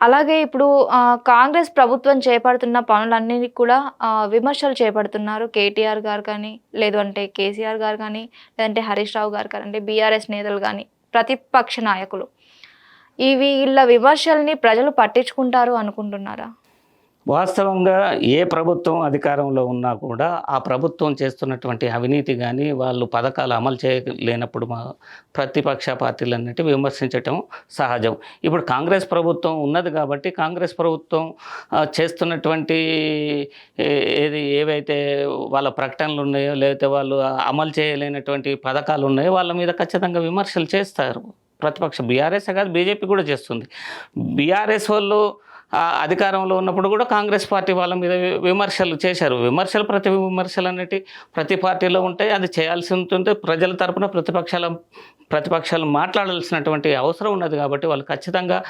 అలాగే ఇప్పుడు కాంగ్రెస్ ప్రభుత్వం చేపడుతున్న పనులన్నీ కూడా విమర్శలు చేపడుతున్నారు. కేటీఆర్ గారు కానీ లేదు అంటే కేసీఆర్ గారు కానీ లేదంటే హరీష్ రావు గారు కానీ బీఆర్ఎస్ నేతలు కానీ ప్రతిపక్ష నాయకులు. ఇవి వీళ్ళ విమర్శల్ని ప్రజలు పట్టించుకుంటారు అనుకుంటున్నారా? వాస్తవంగా ఏ ప్రభుత్వం అధికారంలో ఉన్నా కూడా ఆ ప్రభుత్వం చేస్తున్నటువంటి అవినీతి కానీ వాళ్ళు పథకాలు అమలు చేయలేనప్పుడు మా ప్రతిపక్ష పార్టీలన్నిటి విమర్శించటం సహజం. ఇప్పుడు కాంగ్రెస్ ప్రభుత్వం ఉన్నది కాబట్టి కాంగ్రెస్ ప్రభుత్వం చేస్తున్నటువంటి ఏది ఏవైతే వాళ్ళ ప్రకటనలు ఉన్నాయో లేకపోతే వాళ్ళు అమలు చేయలేనటువంటి పథకాలు ఉన్నాయో వాళ్ళ మీద ఖచ్చితంగా విమర్శలు చేస్తారు. ప్రతిపక్ష బీఆర్ఎస్ కాదు బీజేపీ కూడా చేస్తుంది. బీఆర్ఎస్ వాళ్ళు అధికారంలో ఉన్నప్పుడు కూడా కాంగ్రెస్ పార్టీ వాళ్ళ మీద విమర్శలు చేశారు. విమర్శలు ప్రతి విమర్శలు అనేటి ప్రతి పార్టీలో ఉంటాయి. అది చేయాల్సి ఉంటుంది ప్రజల తరపున ప్రతిపక్షాల ప్రతిపక్షాలు మాట్లాడాల్సినటువంటి అవసరం ఉన్నది కాబట్టి వాళ్ళు ఖచ్చితంగా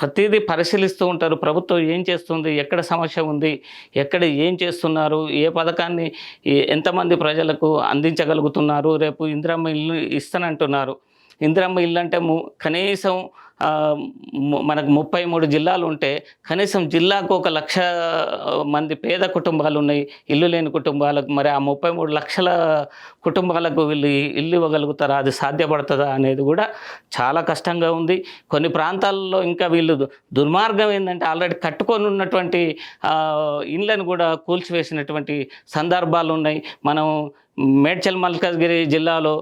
ప్రతిదీ పరిశీలిస్తూ ఉంటారు. ప్రభుత్వం ఏం చేస్తుంది? ఎక్కడ సమస్య ఉంది? ఎక్కడ ఏం చేస్తున్నారు? ఏ పథకాన్ని ఏ- ఎంతమంది ప్రజలకు అందించగలుగుతున్నారు? రేపు ఇందిరమ్మ ఇల్లు ఇస్తానంటున్నారు. ఇందిరమ్మ ఇల్లు అంటే ము కనీసం మనకు ముప్పై మూడు జిల్లాలు ఉంటే కనీసం జిల్లాకు ఒక లక్ష మంది పేద కుటుంబాలు ఉన్నాయి ఇల్లు లేని కుటుంబాలకు మరి ఆ ముప్పై మూడు లక్షల కుటుంబాలకు వీళ్ళు ఇల్లు ఇవ్వగలుగుతారా? అది సాధ్యపడుతుందా అనేది కూడా చాలా కష్టంగా ఉంది. కొన్ని ప్రాంతాల్లో ఇంకా వీళ్ళు దుర్మార్గం ఏంటంటే ఆల్రెడీ కట్టుకొని ఉన్నటువంటి ఇండ్లను కూడా కూల్చివేసినటువంటి సందర్భాలు ఉన్నాయి. మనం మేడ్చల్ మల్కాజ్గిరి జిల్లాలో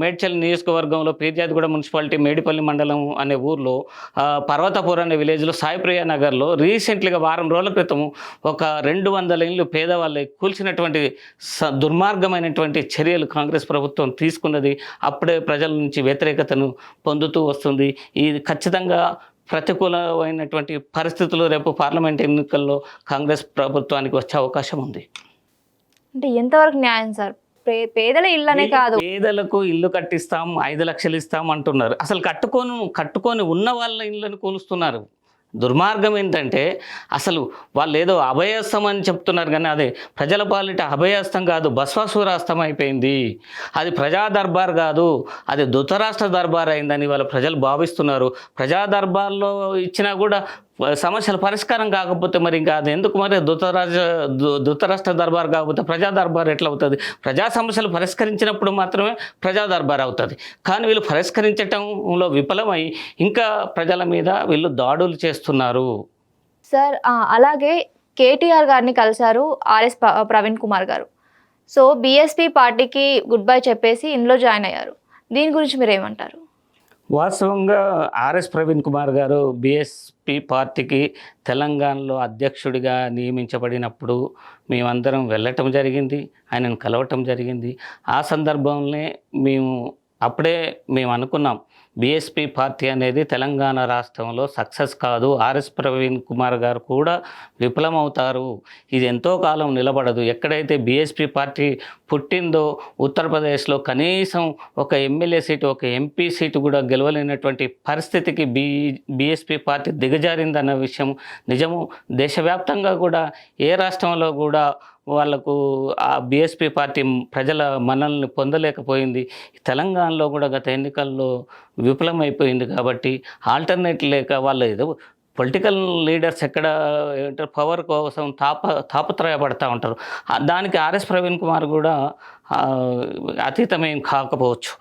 మేడ్చల్ నియోజకవర్గంలో పీర్జాదిగూడ మున్సిపాలిటీ మేడిపల్లి మండలం అనే ఊర్లో పర్వతపూర్ అనే విలేజ్లో సాయిప్రియ నగర్లో రీసెంట్లీగా వారం రోజుల క్రితం ఒక రెండు వందల ఇళ్ళు పేదవాళ్ళు కూల్చినటువంటి స దుర్మార్గమైనటువంటి చర్యలు కాంగ్రెస్ ప్రభుత్వం తీసుకున్నది అప్పుడే ప్రజల నుంచి వ్యతిరేకతను పొందుతూ వస్తుంది. ఇది ఖచ్చితంగా ప్రతికూలమైనటువంటి పరిస్థితులు రేపు పార్లమెంట్ ఎన్నికల్లో కాంగ్రెస్ ప్రభుత్వానికి వచ్చే అవకాశం ఉంది. అంటే ఎంతవరకు న్యాయం సార్? పేదల ఇళ్ళనే కాదు. పేదలకు ఇల్లు కట్టిస్తాం ఐదు లక్షలు ఇస్తాం అంటున్నారు. అసలు కట్టుకొని కట్టుకొని ఉన్న వాళ్ళ ఇళ్ళని కూలుస్తున్నారు. దుర్మార్గం ఏంటంటే అసలు వాళ్ళు ఏదో అభయస్తం అని చెప్తున్నారు కానీ అదే ప్రజల పాలిట అభయస్తం కాదు బస్వాసురాస్తం అయిపోయింది. అది ప్రజా దర్బార్ కాదు అది ధృతరాష్ట్ర దర్బార్ అయిందని వాళ్ళ ప్రజలు భావిస్తున్నారు. ప్రజా దర్బార్లో ఇచ్చినా కూడా సమస్యలు పరిష్కారం కాకపోతే మరి ఇంకా అది ఎందుకు మరి ధృతరాజ ధృ- ధృతరాష్ట్ర దర్బార్ కాకపోతే ప్రజా దర్బార్ ఎట్లా అవుతుంది? ప్రజా సమస్యలు పరిష్కరించినప్పుడు మాత్రమే ప్రజా దర్బార్ అవుతుంది. కానీ వీళ్ళు పరిష్కరించటంలో విఫలమై ఇంకా ప్రజల మీద వీళ్ళు దాడులు చేస్తున్నారు. సార్ అలాగే కేటీఆర్ గారిని కలిశారు ఆర్ఎస్ ప్రవీణ్ కుమార్ గారు. సో బీఎస్పీ పార్టీకి గుడ్ బై చెప్పేసి ఇందులో జాయిన్ అయ్యారు. దీని గురించి మీరు ఏమంటారు వాస్తవంగా ఆర్ఎస్ ప్రవీణ్ కుమార్ గారు బీఎస్పీ పార్టీకి తెలంగాణలో అధ్యక్షుడిగా నియమించబడినప్పుడు మేమందరం వెళ్ళటం జరిగింది ఆయనను కలవటం జరిగింది. ఆ సందర్భంలోనే మేము అప్పుడే మేము అనుకున్నాం బీఎస్పీ పార్టీ అనేది తెలంగాణ రాష్ట్రంలో సక్సెస్ కాదు. ఆర్ఎస్ ప్రవీణ్ కుమార్ గారు కూడా విఫలమవుతారు. ఇది ఎంతో కాలం నిలబడదు. ఎక్కడైతే బీఎస్పీ పార్టీ పుట్టిందో ఉత్తరప్రదేశ్లో కనీసం ఒక ఎమ్మెల్యే సీటు ఒక ఎంపీ సీటు కూడా గెలవలేనటువంటి పరిస్థితికి బీ బీఎస్పీ పార్టీ దిగజారిందన్న విషయం నిజము. దేశవ్యాప్తంగా కూడా ఏ రాష్ట్రంలో కూడా వాళ్ళకు ఆ బీఎస్పీ పార్టీ ప్రజల మనల్ని పొందలేకపోయింది. తెలంగాణలో కూడా గత ఎన్నికల్లో విఫలమైపోయింది కాబట్టి ఆల్టర్నేట్ లేక వాళ్ళు ఏదో పొలిటికల్ లీడర్స్ ఎక్కడ ఏంటారు పవర్ కోసం తాప తాపత్రయపడతా ఉంటారు. దానికి ఆర్ఎస్ ప్రవీణ్ కుమార్ కూడా అతీతమేం కాకపోవచ్చు.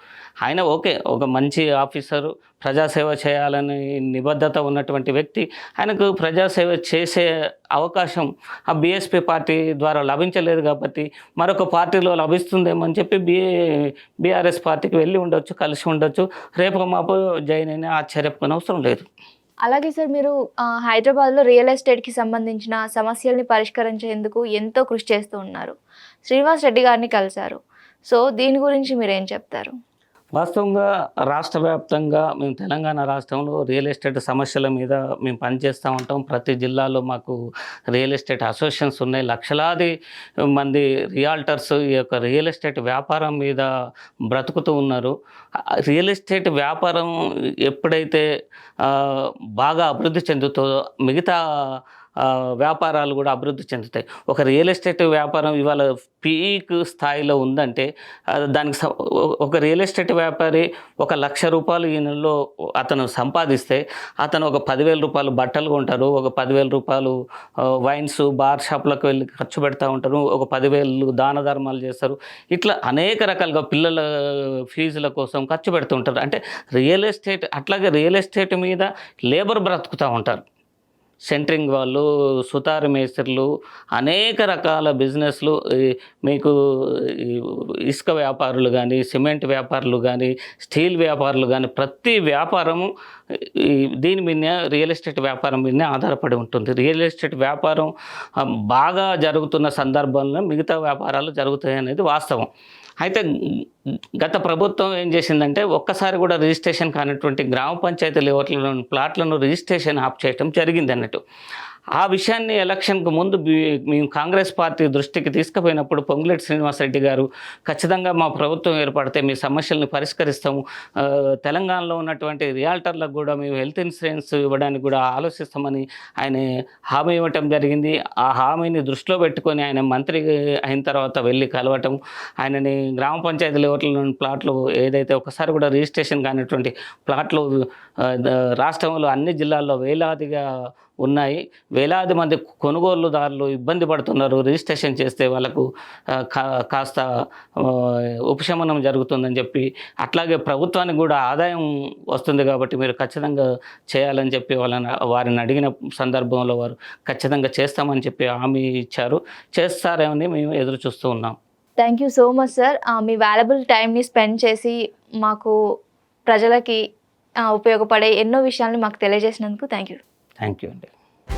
ఆయన ఓకే ఒక మంచి ఆఫీసరు ప్రజాసేవ చేయాలని నిబద్ధత ఉన్నటువంటి వ్యక్తి. ఆయనకు ప్రజాసేవ చేసే అవకాశం ఆ బీఎస్పీ పార్టీ ద్వారా లభించలేదు కాబట్టి మరొక పార్టీలో లభిస్తుందేమో అని చెప్పి బిఏ బీఆర్ఎస్ పార్టీకి వెళ్ళి ఉండొచ్చు కలిసి ఉండొచ్చు. రేపు మాపు జాయిన్ అయినా ఆశ్చర్యపోయిన అవసరం లేదు. అలాగే సార్ మీరు ఆ, హైదరాబాద్లో రియల్ ఎస్టేట్కి సంబంధించిన సమస్యల్ని పరిష్కరించేందుకు ఎంతో కృషి చేస్తూ ఉన్నారు. శ్రీనివాస్ రెడ్డి గారిని కలిశారు. సో దీని గురించి మీరు ఏం చెప్తారు? వాస్తవంగా రాష్ట్ర వ్యాప్తంగా మేము తెలంగాణ రాష్ట్రంలో రియల్ ఎస్టేట్ సమస్యల మీద మేము పనిచేస్తూ ఉంటాం. ప్రతి జిల్లాలో మాకు రియల్ ఎస్టేట్ అసోసియేషన్స్ ఉన్నాయి. లక్షలాది మంది రియాల్టర్స్ ఈ యొక్క రియల్ ఎస్టేట్ వ్యాపారం మీద బ్రతుకుతూ ఉన్నారు. రియల్ ఎస్టేట్ వ్యాపారం ఎప్పుడైతే బాగా అభివృద్ధి చెందుతుందో మిగతా వ్యాపారాలు కూడా అభివృద్ధి చెందుతాయి. ఒక రియల్ ఎస్టేట్ వ్యాపారం ఇవాళ పీక్ స్థాయిలో ఉందంటే దానికి ఒక రియల్ ఎస్టేట్ వ్యాపారి ఒక లక్ష రూపాయలు ఈ నెలలో అతను సంపాదిస్తే అతను ఒక పదివేల రూపాయలు బట్టలు కొంటారు ఒక పదివేల రూపాయలు వైన్స్ బార్ షాప్లకు వెళ్ళి ఖర్చు పెడతా ఉంటారు ఒక పదివేలు దాన ధర్మాలు చేస్తారు. ఇట్లా అనేక రకాలుగా పిల్లల ఫీజుల కోసం ఖర్చు పెడుతుంటారు అంటే రియల్ ఎస్టేట్ అట్లాగే రియల్ ఎస్టేట్ మీద లేబర్ బ్రతుకుతూ ఉంటారు. సెంట్రింగ్ వాళ్ళు సుతారు మేస్త్రులు అనేక రకాల బిజినెస్లు ఈ మీకు ఇసుక వ్యాపారులు కానీ సిమెంట్ వ్యాపారులు కానీ స్టీల్ వ్యాపారులు కానీ ప్రతి వ్యాపారము దీని మీద రియల్ ఎస్టేట్ వ్యాపారం మీదనే ఆధారపడి ఉంటుంది. రియల్ ఎస్టేట్ వ్యాపారం బాగా జరుగుతున్న సందర్భంలో మిగతా వ్యాపారాలు జరుగుతాయి అనేది వాస్తవం. అయితే గత ప్రభుత్వం ఏం చేసిందంటే ఒక్కసారి కూడా రిజిస్ట్రేషన్ కానటువంటి గ్రామ పంచాయతీ లెవెల్లోని ప్లాట్లను రిజిస్ట్రేషన్ ఆప్ చేయడం జరిగిందని అన్నట్టు. ఆ విషయాన్ని ఎలక్షన్కు ముందు మేము కాంగ్రెస్ పార్టీ దృష్టికి తీసుకుపోయినప్పుడు పొంగులేటి శ్రీనివాసరెడ్డి గారు ఖచ్చితంగా మా ప్రభుత్వం ఏర్పడితే మీ సమస్యలను పరిష్కరిస్తాము. తెలంగాణలో ఉన్నటువంటి రియాల్టర్లకు కూడా మేము హెల్త్ ఇన్సూరెన్స్ ఇవ్వడానికి కూడా ఆలోచిస్తామని ఆయన హామీ ఇవ్వటం జరిగింది. ఆ హామీని దృష్టిలో పెట్టుకొని ఆయన మంత్రి అయిన తర్వాత వెళ్ళి కలవటం ఆయనని గ్రామ పంచాయతీ లెవెల్లోని ప్లాట్లు ఏదైతే ఒకసారి కూడా రిజిస్ట్రేషన్ కానిటువంటి ప్లాట్లు రాష్ట్రంలో అన్ని జిల్లాల్లో వేలాదిగా ఉన్నాయి. వేలాది మంది కొనుగోలుదారులు ఇబ్బంది పడుతున్నారు రిజిస్ట్రేషన్ చేస్తే వాళ్ళకు కాస్త ఉపశమనం జరుగుతుందని చెప్పి అట్లాగే ప్రభుత్వానికి కూడా ఆదాయం వస్తుంది కాబట్టి మీరు ఖచ్చితంగా చేయాలని చెప్పి వాళ్ళని వారిని అడిగిన సందర్భంలో వారు ఖచ్చితంగా చేస్తామని చెప్పి హామీ ఇచ్చారు. చేస్తారేమని మేము ఎదురు చూస్తూ ఉన్నాం. Thank you so much sir me valuable టైంని స్పెండ్ చేసి మాకు ప్రజలకి ఉపయోగపడే ఎన్నో విషయాల్ని మాకు తెలియజేసినందుకు థ్యాంక్ యూ థ్యాంక్ యూ అండి.